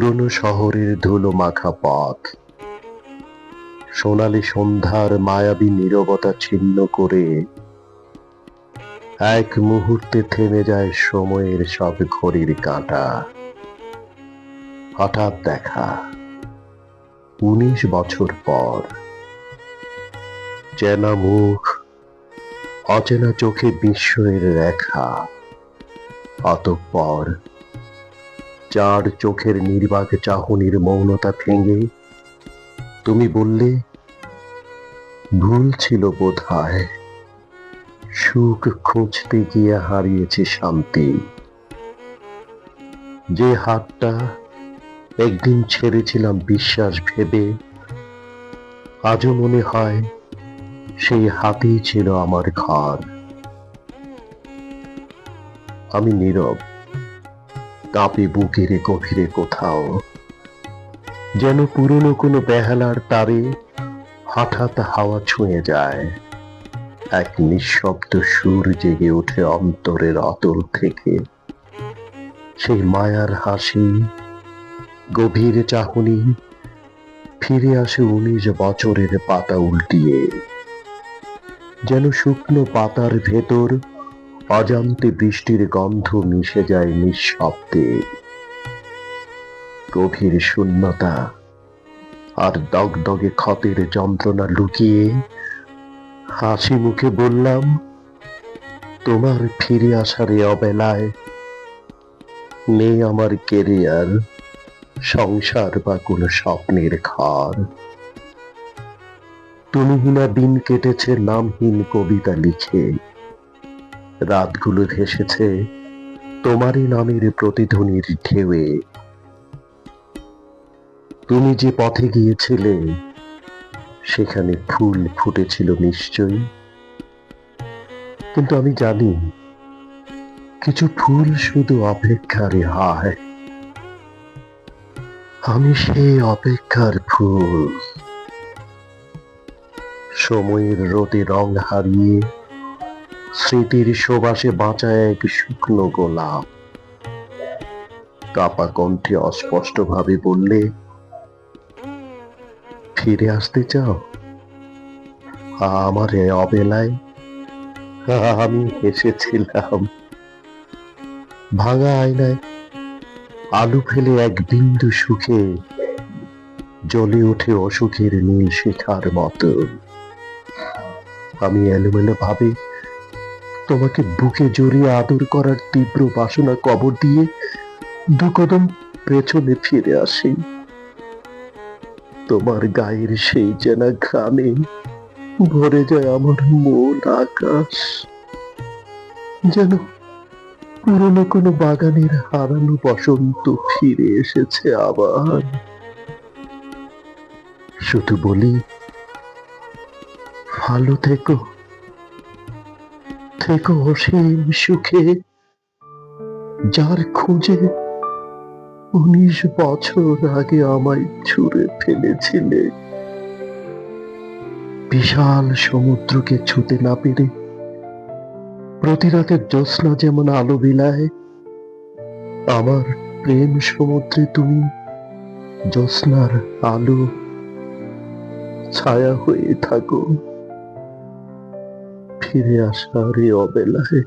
পুরনো শহরের ধুলো মাখা পথ। সোনালি সন্ধ্যার মায়াবী নীরবতা ছিন্ন করে এক মুহূর্তে থেমে যায় সময়ের সব ঘড়ির কাঁটা। হঠাৎ দেখা, উনিশ বছর পর। চেনা মুখ অচেনা চোখে বিস্ময়ের রেখা। অতঃপর চার চোখের নির্বাক চাহনির মৌনতা ভেঙে তুমি বললে, ভুল ছিল বোধ সুখ খুঁজতে গিয়ে হারিয়েছে শান্তি। যে হাতটা একদিন ছেড়েছিলাম বিশ্বাস ভেবে, আজও মনে হয় সেই হাতেই ছিল আমার ঘর আমি নীরব। কাঁপে বুকের গভীরে কোথাও। যেন পুরনো কোনো বেহালার তারে হঠাৎ হাওয়া ছুঁয়ে যায়। এক নিঃশব্দ সুর জেগে ওঠে অন্তরের অতল থেকে। সেই মায়ার হাসি, গভীর চাহনি, ফিরে আসে উনিশ বছরের পাতা উল্টিয়ে। যেন শুকনো পাতার ভেতর অজান্তে বৃষ্টির গন্ধ মিশে যায় নিঃশব্দে। গভীর শূন্যতা আর দগদগে ক্ষতের যন্ত্রণা লুকিয়ে হাসি মুখে বললাম, তোমার ফিরে আসার অবেলায় নেই আমার কেরিয়ার, সংসার বা কোনো স্বপ্নের ঘর। তুমিহীনা দিন কেটেছে, নামহীন কবিতা লিখে রাতগুলো ভেসেছে, তোমারই নামের প্রতিধ্বনির ঢেউয়ে। তুমি যে পথে গিয়েছিলে, সেখানে ফুল ফুটেছিল নিশ্চয়ই। কিন্তু আমি জানি, কিছু ফুল শুধু অপেক্ষারই হয় আমি সেই অপেক্ষার ফুল। সময়ের রোদে রং হারিয়ে স্মৃতির সুবাসে বাঁচায় এক শুকনো গোলাপ। কাপা কণ্ঠে অস্পষ্টভাবে বললে, ফিরে আসতে চাও? আমার অবেলায় আমি এসেছিলাম। ভাঙা আয়নায় আলু ফেলে এক বিন্দু সুখে জ্বলে ওঠে অসুখের নীল শিখার মতো। আমি এলোমেলো ভাবে তোমাকে বুকে জড়িয়ে আদর করার তীব্র বাসনা কবর দিয়ে দু কদম পেছনে ফিরে আসি। তোমার গায়ের সেই চেনা ঘ্রাণে ভরে যায় আমার মন আকাশ, যেন পুরনো কোনো বাগানের হারানো বসন্ত ফিরে এসেছে আবার। শুধু বলি, ভালো থেকো। থেকো অসীম সুখে, যার খুঁজে উনিশ বছর আগে আমায় ছুঁড়ে ফেলেছিলে। বিশাল সমুদ্রকে ছুতে না পেরে প্রতি রাতের জ্যোৎস্না যেমন আলো বিলায়, আমার প্রেম সমুদ্রে তুমি জ্যোৎস্নার আলো ছায়া হয়ে থাকো। ফিরে আসার এ অবেলায়